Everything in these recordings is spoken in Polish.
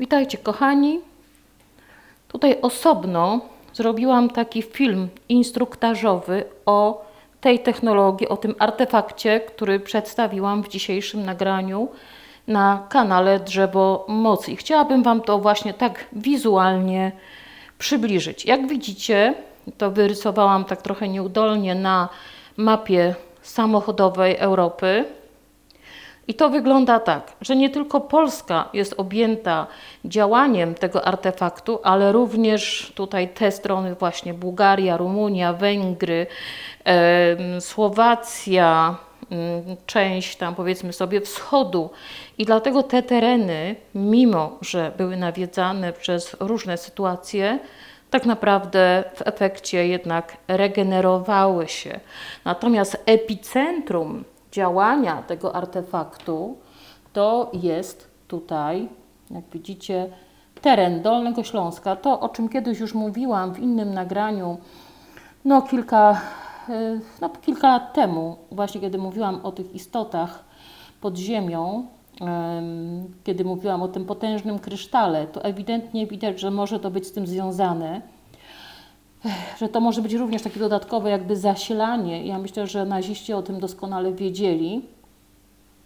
Witajcie kochani. Tutaj osobno zrobiłam taki film instruktażowy o tej technologii, o tym artefakcie, który przedstawiłam w dzisiejszym nagraniu na kanale Drzewo Mocy. I chciałabym Wam to właśnie tak wizualnie przybliżyć. Jak widzicie, to wyrysowałam tak trochę nieudolnie na mapie samochodowej Europy. I to wygląda tak, że nie tylko Polska jest objęta działaniem tego artefaktu, ale również tutaj te strony właśnie Bułgaria, Rumunia, Węgry, Słowacja, mm, część tam powiedzmy sobie wschodu. I dlatego te tereny, mimo że były nawiedzane przez różne sytuacje, tak naprawdę w efekcie jednak regenerowały się. Natomiast epicentrum działania tego artefaktu to jest tutaj, jak widzicie, teren Dolnego Śląska. To, o czym kiedyś już mówiłam w innym nagraniu, no kilka, y, no, kilka lat temu, właśnie kiedy mówiłam o tych istotach pod ziemią, em, kiedy mówiłam o tym potężnym krysztale, to ewidentnie widać, że może to być z tym związane że to może być również takie dodatkowe jakby zasilanie. Ja myślę, że naziści o tym doskonale wiedzieli.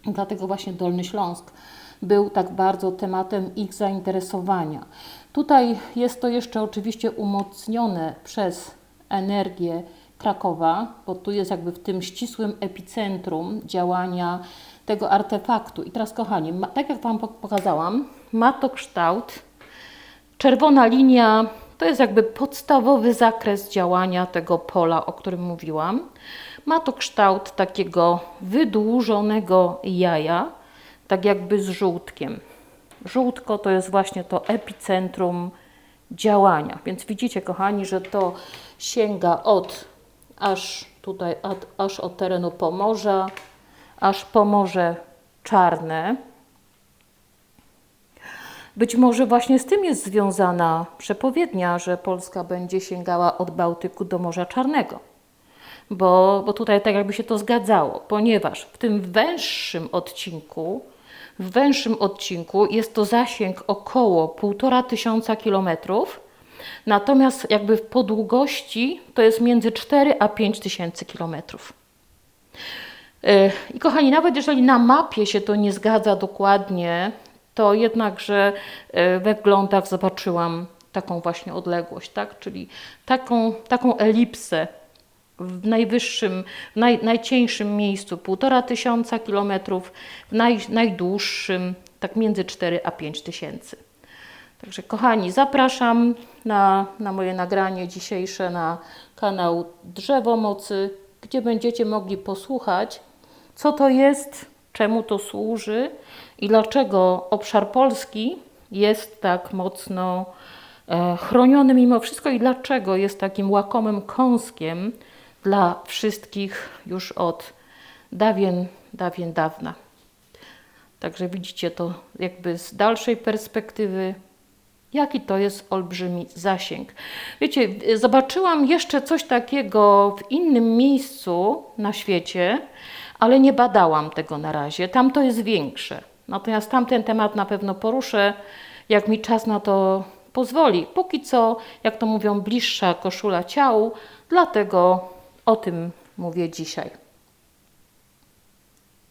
Dlatego właśnie Dolny Śląsk był tak bardzo tematem ich zainteresowania. Tutaj jest to jeszcze oczywiście umocnione przez energię Krakowa, bo tu jest jakby w tym ścisłym epicentrum działania tego artefaktu. I teraz, kochani, tak jak Wam pokazałam, ma to kształt Czerwona linia to jest jakby podstawowy zakres działania tego pola, o którym mówiłam. Ma to kształt takiego wydłużonego jaja, tak jakby z żółtkiem. Żółtko to jest właśnie to epicentrum działania. Więc widzicie, kochani, że to sięga od aż tutaj, aż od terenu Pomorza, aż Pomorze Czarne. Być może właśnie z tym jest związana przepowiednia, że Polska będzie sięgała od Bałtyku do Morza Czarnego. Bo, bo tutaj tak jakby się to zgadzało, ponieważ w tym węższym odcinku, w węższym odcinku jest to zasięg około 1,5 tysiąca kilometrów, natomiast jakby po długości to jest między 4 a 5 tysięcy kilometrów. Yy, I kochani, nawet jeżeli na mapie się to nie zgadza dokładnie, to jednakże e, we wglądach zobaczyłam taką właśnie odległość, tak? czyli taką, taką elipsę w najwyższym, naj, najcieńszym miejscu półtora tysiąca kilometrów, w naj, najdłuższym tak między 4 a 5 tysięcy. Także kochani, zapraszam na, na moje nagranie dzisiejsze na kanał Drzewo Mocy, gdzie będziecie mogli posłuchać, co to jest, czemu to służy i dlaczego obszar Polski jest tak mocno e, chroniony mimo wszystko i dlaczego jest takim łakomym kąskiem dla wszystkich już od dawien, dawien dawna. Także widzicie to jakby z dalszej perspektywy, jaki to jest olbrzymi zasięg. Wiecie, zobaczyłam jeszcze coś takiego w innym miejscu na świecie, ale nie badałam tego na razie. Tam to jest większe. Natomiast tamten temat na pewno poruszę, jak mi czas na to pozwoli. Póki co, jak to mówią, bliższa koszula ciału, dlatego o tym mówię dzisiaj.